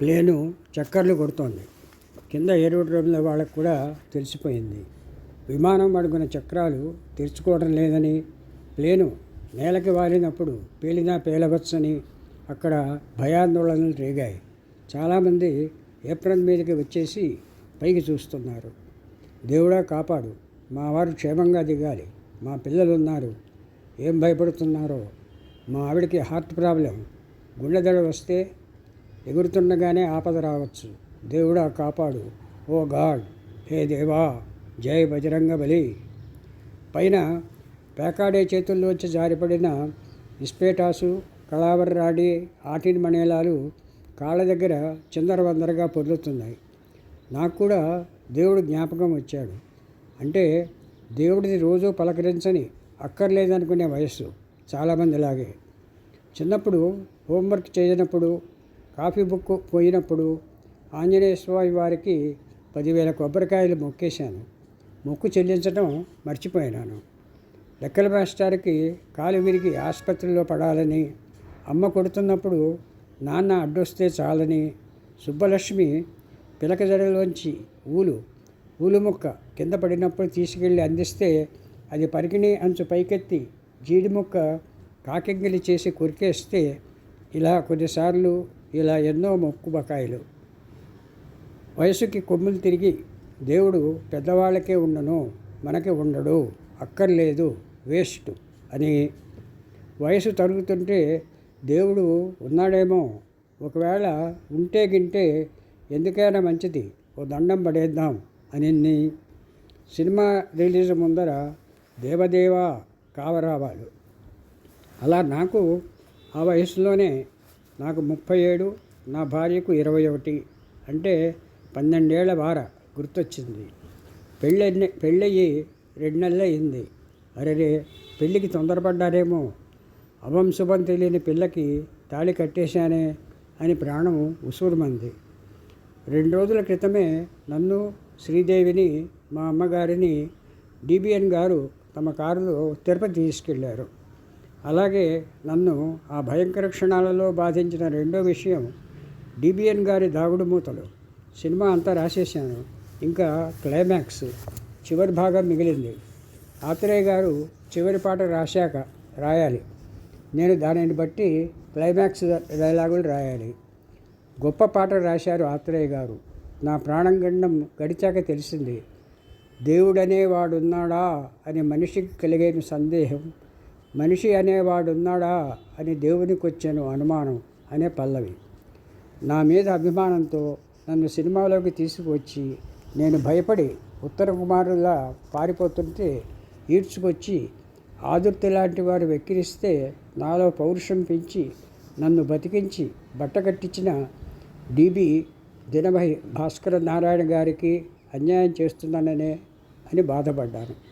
Plain చక్కర్లు కొడుతోంది. కింద ఏరోడ్రోమ్ల వాళ్ళకు కూడా తెలిసిపోయింది. విమానం అడుగున చక్రాలు తెరుచుకోవడం లేదని ప్లేను నేలకి వాలినప్పుడు పేలినా పేలవచ్చని అక్కడ భయాందోళనలు రేగాయి. చాలామంది ఏప్రిల్ మీదకి వచ్చేసి పైకి చూస్తున్నారు. దేవుడా కాపాడు. మా వారు క్షేమంగా దిగాలి. మా పిల్లలు ఉన్నారు. ఏం భయపడుతున్నారో? మా ఆవిడకి హార్ట్ ప్రాబ్లం. గుండె దడ వస్తే ఎగురుతుండగానే ఆపద రావచ్చు. దేవుడా కాపాడు. ఓ గాడ్ హే దేవా జై బజరంగ బలి. పైన పేకాడే చేతుల్లోంచి జారిపడిన ఇస్పేటాసు కళావర్రాడి ఆటిన్ మణేలాలు కాళ్ళ దగ్గర చిందరవందరగా పొర్లుతున్నాయి. నాకు కూడా దేవుడు జ్ఞాపకం వచ్చాడు. అంటే దేవుడిని రోజు పలకరించని అక్కర్లేదనుకునే వయస్సు చాలామందిలాగే. చిన్నప్పుడు హోంవర్క్ చేయనప్పుడు కాఫీ బుక్ పోయినప్పుడు ఆంజనేయ స్వామి వారికి పదివేల కొబ్బరికాయలు మొక్కేశాను. మొక్కు చెల్లించడం మర్చిపోయినాను. లెక్కల మాస్టర్కి కాలు విరిగి ఆసుపత్రిలో పడాలని అమ్మ కొడుతున్నప్పుడు నాన్న అడ్డొస్తే చాలని సుబ్బలక్ష్మి పిలక జడలోంచి ఊలు ఊలు ముక్క కింద పడినప్పుడు తీసుకెళ్ళి అందిస్తే అది పరికిణి అంచు పైకెత్తి జీడి ముక్క కాకింగిలి చేసి కొరికేస్తే ఇలా కొన్నిసార్లు ఇలా ఎన్నో మొక్కుబకాయలు. వయసుకి కొమ్ములు తిరిగి దేవుడు పెద్దవాళ్ళకే ఉండను మనకి ఉండడు అక్కర్లేదు వేస్ట్ అని వయసు తరుగుతుంటే దేవుడు ఉన్నాడేమో. ఒకవేళ ఉంటే గింటే ఎందుకైనా మంచిది ఓ దండం పడేద్దాం అని సినిమా రిలీజ్ ముందర దేవదేవా కావరావాలు. అలా నాకు ఆ వయసులోనే నాకు ముప్పై ఏడు నా భార్యకు ఇరవై ఒకటి అంటే పన్నెండేళ్ళ వార గుర్తొచ్చింది. పెళ్ళి పెళ్ళయ్యి రెండు నెలలు అయింది. అరే పెళ్ళికి తొందరపడ్డారేమో. అవం శుభం తెలియని పిల్లకి తాళి కట్టేశానే అని ప్రాణం ఉసూరుమంది. రెండు రోజుల క్రితమే నన్ను శ్రీదేవిని మా అమ్మగారిని డిబిఎన్ గారు తమ కారులో తిరుపతి తీసుకెళ్ళారు. అలాగే నన్ను ఆ భయంకర క్షణాలలో బాధించిన రెండో విషయం డిబిఎన్ గారి దాగుడు మూతలు. సినిమా అంతా రాసేసాను ఇంకా క్లైమాక్స్ చివరి భాగం మిగిలింది. ఆత్రేయ గారు చివరి పాట రాశాక రాయాలి. నేను దానిని బట్టి క్లైమాక్స్ డైలాగులు రాయాలి. గొప్ప పాట రాశారు ఆత్రేయ గారు. నా ప్రాణం గండం గడిచాక తెలిసింది. దేవుడనే వాడున్నాడా అని మనిషికి కలిగే సందేహం మనిషి అనేవాడున్నాడా అని దేవునికి వచ్చాను అనుమానం అనే పల్లవి. నా మీద అభిమానంతో నన్ను సినిమాలోకి తీసుకువచ్చి నేను భయపడి ఉత్తర కుమారులా పారిపోతుంటే ఈడ్చుకొచ్చి ఆదుర్తి లాంటి వారు వెక్కిరిస్తే నాలో పౌరుషం పెంచి నన్ను బతికించి బట్టకట్టించిన డిబి దినభై భాస్కర నారాయణ గారికి అన్యాయం చేస్తున్నాననే అని బాధపడ్డాను.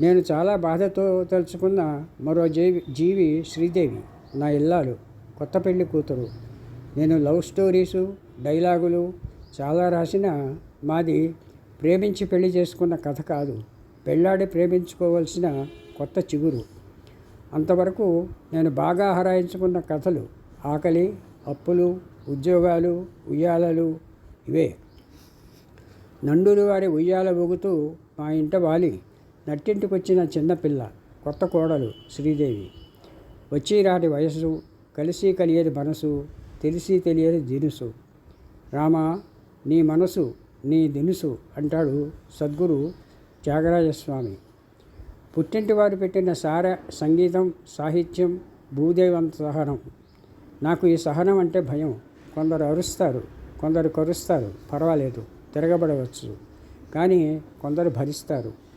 నేను చాలా బాధతో తలుచుకున్న మరో జీవి జీవి శ్రీదేవి నా ఇల్లాలు కొత్త పెళ్ళి కూతురు. నేను లవ్ స్టోరీసు డైలాగులు చాలా రాసిన మాది ప్రేమించి పెళ్ళి చేసుకున్న కథ కాదు. పెళ్ళాడి ప్రేమించుకోవలసిన కొత్త చిగురు. అంతవరకు నేను బాగా హరాయించుకున్న కథలు ఆకలి అప్పులు ఉద్యోగాలు ఉయ్యాలలు ఇవే. నండూరు వారి ఉయ్యాల ఊగుతూ మా ఇంట వాలి. నట్టింటికి వచ్చిన చిన్నపిల్ల కొత్త కోడలు శ్రీదేవి. వచ్చి రాటి వయస్సు కలిసి కలియని మనసు తెలిసి తెలియని దినుసు. రామా నీ మనసు నీ దినుసు అంటాడు సద్గురు త్యాగరాజస్వామి. పుట్టింటి వారు పెట్టిన సార సంగీతం సాహిత్యం భూదేవంత సహనం. నాకు ఈ సహనం అంటే భయం. కొందరు అరుస్తారు కొందరు కరుస్తారు. పర్వాలేదు తిరగబడవచ్చు. కానీ కొందరు భరిస్తారు.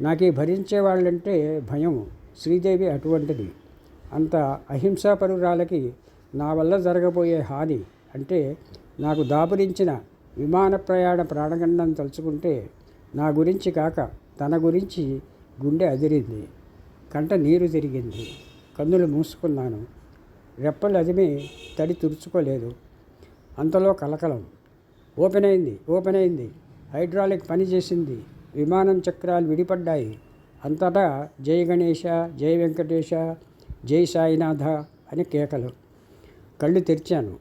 నాకు ఈ భరించే వాళ్ళంటే భయం శ్రీదేవి అటువంటిది. అంత అహింసాపరురాలకి నా వల్ల జరగబోయే హాని అంటే నాకు దాపురించిన విమాన ప్రయాణ ప్రాణగండం తలుచుకుంటే నా గురించి కాక తన గురించి గుండె అదిరింది. కంట నీరు తిరిగింది. కన్నులు మూసుకున్నాను. రెప్పలు అదిమి తడి తుడుచుకోలేదు. అంతలో కలకలం. ఓపెన్ అయింది ఓపెన్ అయింది. హైడ్రాలిక్ పని చేసింది. విమానం చక్రాలు విడిపడ్డాయి. అంతటా జై గణేష జై వెంకటేశ జై సాయినాథ అని కేకలు. కళ్ళు తెరిచాను.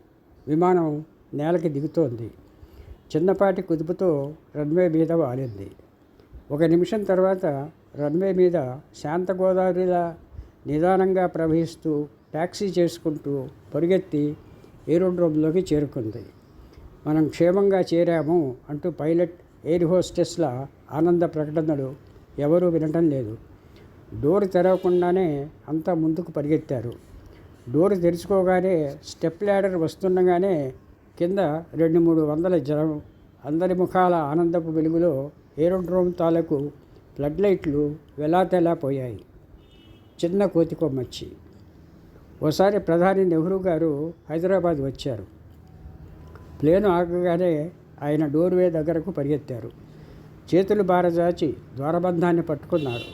విమానం నేలకి దిగుతోంది. చిన్నపాటి కుదుపుతో రన్వే మీద వాలింది. ఒక నిమిషం తర్వాత రన్వే మీద శాంత గోదావరిలా నిదానంగా ప్రవహిస్తూ ట్యాక్సీ చేసుకుంటూ పరిగెత్తి ఏరోడ్రోమ్లోకి చేరుకుంది. మనం క్షేమంగా చేరాము అంటూ పైలట్ ఎయిర్ హోస్టెస్ల ఆనంద ప్రకటనలు ఎవరూ వినటం లేదు. డోర్ తెరవకుండానే అంతా ముందుకు పరిగెత్తారు. డోర్ తెరుచుకోగానే స్టెప్ ల్యాడర్ వస్తుండగానే కింద రెండు మూడు వందల జనం అందరి ముఖాల ఆనందపు వెలుగులో ఏరోడ్రోమ్ తాలూకు ఫ్లడ్ లైట్లు వెలాతెలా పోయాయి. చిన్న కోతి కొమ్మచ్చి ఓసారి ప్రధాని నెహ్రూ గారు హైదరాబాద్ వచ్చారు. ప్లేను ఆగగానే ఆయన డోర్వే దగ్గరకు పరిగెత్తారు. చేతులు బారజాచి ద్వారబంధాన్ని పట్టుకున్నారు.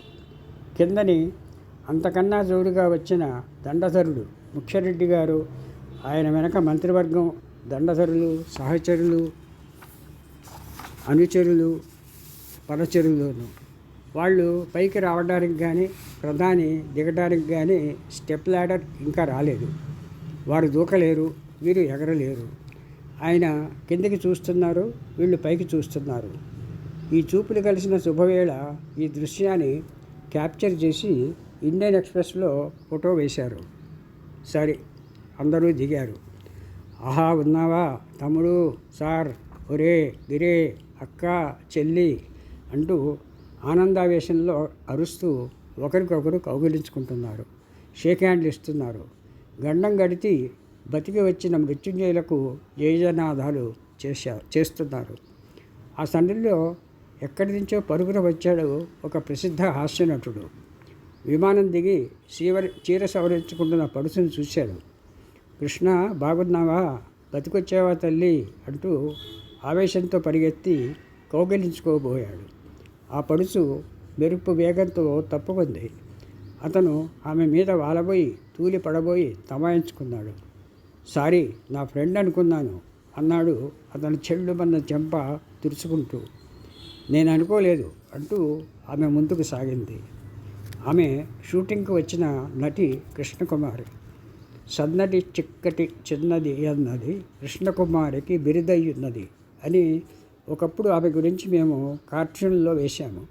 కిందని అంతకన్నా జోడుగా వచ్చిన దండధరుడు ముఖ్యరెడ్డి గారు ఆయన వెనక మంత్రివర్గం దండధరులు సహచరులు అనుచరులు పరచరులను. వాళ్ళు పైకి రావడానికి కానీ ప్రధాని దిగడానికి కానీ స్టెప్ ల్యాడర్ ఇంకా రాలేదు. వారు దూకలేరు వీరు ఎగరలేరు. ఆయన కిందికి చూస్తున్నారు వీళ్ళు పైకి చూస్తున్నారు. ఈ చూపులు కలిసిన శుభవేళ ఈ దృశ్యాన్ని క్యాప్చర్ చేసి ఇండియన్ ఎక్స్ప్రెస్లో ఫోటో వేశారు. సరే అందరూ దిగారు. ఆహా ఉన్నావా? తమ్ముడు సార్ ఒరే గిరే అక్క చెల్లి అంటూ ఆనందావేశంలో అరుస్తూ ఒకరికొకరు కౌగిలించుకుంటున్నారు. షేక్ హ్యాండ్లు ఇస్తున్నారు. గండం గడితి బతికి వచ్చిన మృత్యుంజయులకు జయజనాదాలు చేశారు చేస్తున్నారు. ఆ సండిలో ఎక్కడి నుంచో పరుగున వచ్చాడు ఒక ప్రసిద్ధ హాస్యనటుడు. విమానం దిగి చీవరి చీర సవరించుకుంటున్న పడుసును చూశాడు. కృష్ణ బాగున్నావా? బతికొచ్చావా తల్లి? అంటూ ఆవేశంతో పరిగెత్తి కౌగిలించుకోబోయాడు. ఆ పడుసు మెరుపు వేగంతో తప్పుకుంది. అతను ఆమె మీద వాలబోయి తూలి పడబోయి తమాయించుకున్నాడు. సారీ నా ఫ్రెండ్ అనుకున్నాను అన్నాడు అతను చెల్లుమన్న చెంప తుడుచుకుంటూ. నేను అనుకోలేదు అంటూ ఆమె ముందుకు సాగింది. ఆమె షూటింగ్కి వచ్చిన నటి కృష్ణకుమారి. సన్నటి చిక్కటి చిన్నది అన్నది కృష్ణకుమారికి బిరుదయ్యున్నది అని ఒకప్పుడు ఆమె గురించి మేము కార్టూన్లో వేశాము.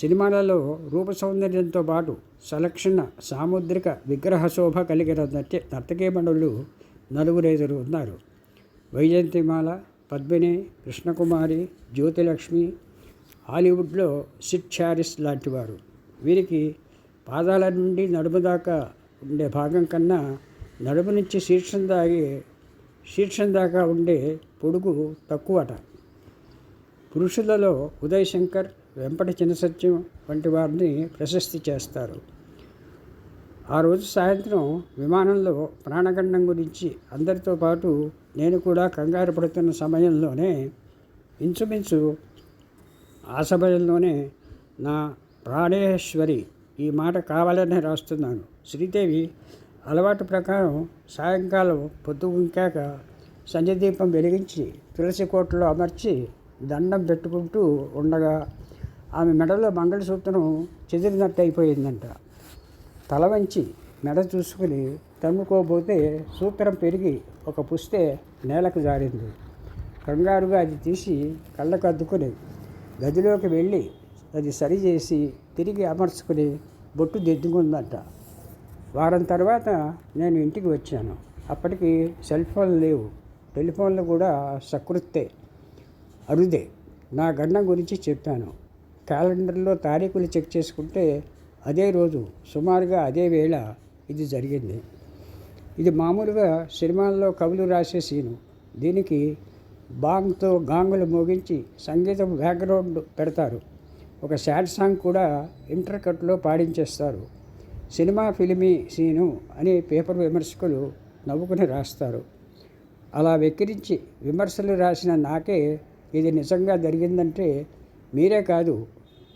సినిమాలలో రూప సౌందర్యంతో పాటు సలక్షణ సాముద్రిక విగ్రహ శోభ కలిగిన నర్త నర్తకీమణులు నలుగురైదురు ఉన్నారు. వైజయంతిమాల పద్మిని కృష్ణకుమారి జ్యోతిలక్ష్మి హాలీవుడ్లో సిట్ ఛారిస్ లాంటివారు. వీరికి పాదాల నుండి నడుము దాకా ఉండే భాగం కన్నా నడుము నుంచి శీర్షం దాగి శీర్షం దాకా ఉండే పొడుగు తక్కువట. పురుషులలో ఉదయ్ శంకర్ వెంపటి చిన్నసత్యం వంటి వారిని ప్రశస్తి చేస్తారు. ఆ రోజు సాయంత్రం విమానంలో ప్రాణగండం గురించి అందరితో పాటు నేను కూడా కంగారు పడుతున్న సమయంలోనే ఇంచుమించు ఆ సమయంలోనే నా ప్రాణేశ్వరి ఈ మాట కావాలనే రాస్తున్నాను. శ్రీదేవి అలవాటు ప్రకారం సాయంకాలం పొద్దుగుంకాక సంజదీపం వెలిగించి తులసి కోటలో అమర్చి దండం పెట్టుకుంటూ ఉండగా ఆమె మెడలో మంగళసూత్రం చెదిరినట్టు అయిపోయిందంట తల వంచి మెడ చూసుకుని తన్నుకోబోతే సూత్రం పెరిగి ఒక పుస్తే నేలకు జారింది. కంగారుగా అది తీసి కళ్ళకు అద్దుకుని గదిలోకి వెళ్ళి అది సరిచేసి తిరిగి అమర్చుకుని బొట్టు దిద్దుకుందంట. వారం తర్వాత నేను ఇంటికి వచ్చాను. అప్పటికి సెల్ ఫోన్ లేవు. టెలిఫోన్లు కూడా సకృత్తే. అరుదే. నా గండం గురించి చెప్పాను. క్యాలెండర్లో తారీఖులు చెక్ చేసుకుంటే అదే రోజు సుమారుగా అదే వేళ ఇది జరిగింది. ఇది మామూలుగా సినిమాల్లో కవులు రాసే సీను. దీనికి బాంగ్తో గాంగులు మోగించి సంగీతం బ్యాక్గ్రౌండ్ పెడతారు. ఒక శాడ్ సాంగ్ కూడా ఇంటర్ కట్లో పాడించేస్తారు. సినిమా ఫిలిమీ సీను అని పేపర్ విమర్శకులు నవ్వుకుని రాస్తారు. అలా వెక్కిరించి విమర్శలు రాసిన నాకే ఇది నిజంగా జరిగిందంటే మీరే కాదు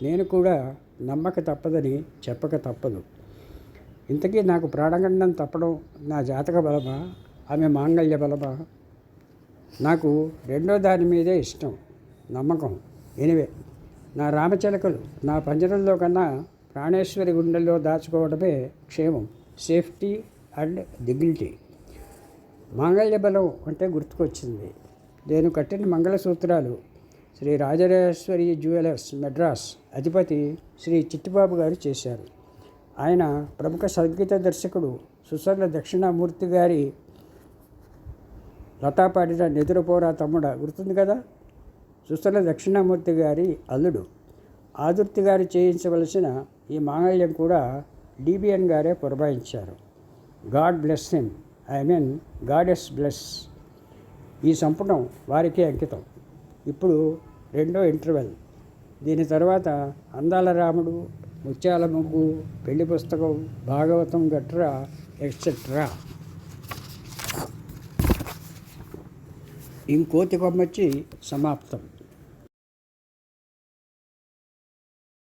నేను కూడా నమ్మక తప్పదని చెప్పక తప్పదు. ఇంతకీ నాకు ప్రాణగండం తప్పడం నా జాతక బలమా? ఆమె మాంగళ్య బలమా? నాకు రెండో దాని మీదే ఇష్టం నమ్మకం. ఎనివే నా రామచిలకలు నా పంజరంలో కన్నా ప్రాణేశ్వరి గుండెల్లో దాచుకోవడమే క్షేమం సేఫ్టీ అండ్ డిగ్నిటీ. మాంగళ్య బలం అంటే గుర్తుకొచ్చింది. నేను కట్టిన మంగళసూత్రాలు శ్రీ రాజరాజేశ్వరి జ్యువెలర్స్ మెడ్రాస్ అధిపతి శ్రీ చిట్టిబాబు గారు చేశారు. ఆయన ప్రముఖ సంగీత దర్శకుడు సుసర్ణ దక్షిణామూర్తి గారి లతా పాడిన నిద్రపోరా తమ్ముడ గుర్తుంది కదా? సుసర్ణ దక్షిణామూర్తి గారి అల్లుడు. ఆదుర్తి గారు చేయించవలసిన ఈ మాంగళ్యం కూడా డిబిఎన్ గారే పురమాయించారు. God bless him. I mean goddess bless. ఈ సంపుటం వారికే అంకితం. ఇప్పుడు రెండో ఇంటర్వెల్. దీని తర్వాత అందాల రాముడు ముత్యాల ముగ్గు పెళ్ళి పుస్తకం భాగవతం గట్రా ఎక్సెట్రా ఇంకోతి కొమ్మచ్చి సమాప్తం.